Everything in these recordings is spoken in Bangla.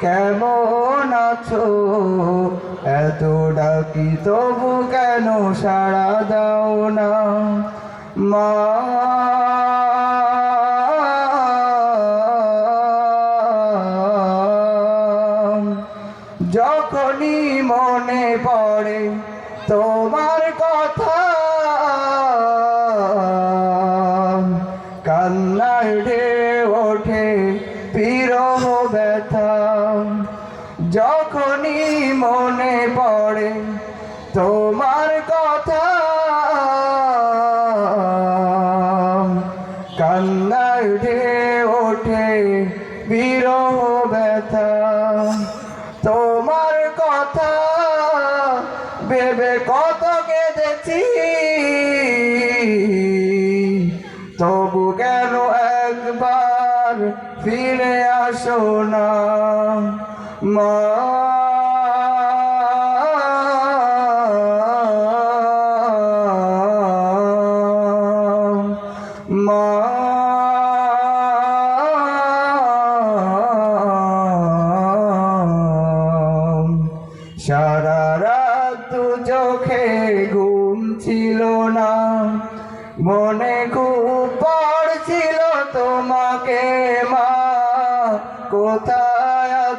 কেমন আছো? এত ডাকি তবু কেন সাড়া দাও না? মা যখনই মনে পড়ে তোমার কথা কান্নায় ঢে ওঠে, বিরহ ব্যথা যখনই মনে পড়ে তোমার কথা কান্নায় ঢে ওঠে, বিরহ ব্যথা। তোমার কথা ভেবে কত কেঁদেছি, তবু কেন একবার ফিরে আসো না? মা সারা রাত চোখে ঘুম ছিল না মনে খুব তোমাকে মা কোথায়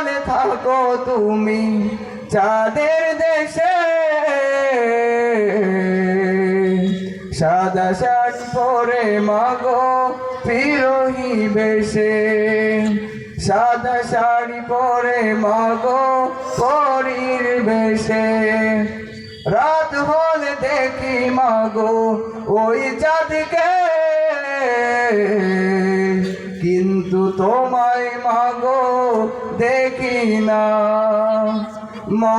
বলে থাকো তুমি চাঁদের দেশে সাদা শাড়ি পরে মাগো পিরোহি বেশে, সাদা শাড়ি পরে মাগো পরীর বেশে। রাত হলে দেখি মাগো ওই চাঁদকে, কিন্তু তোমায় মাগো দেখি না মা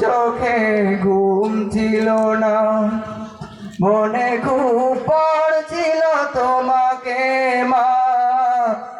চোখে ঘুম ছিল না মনে খুব পড়ছিল তোমাকে মা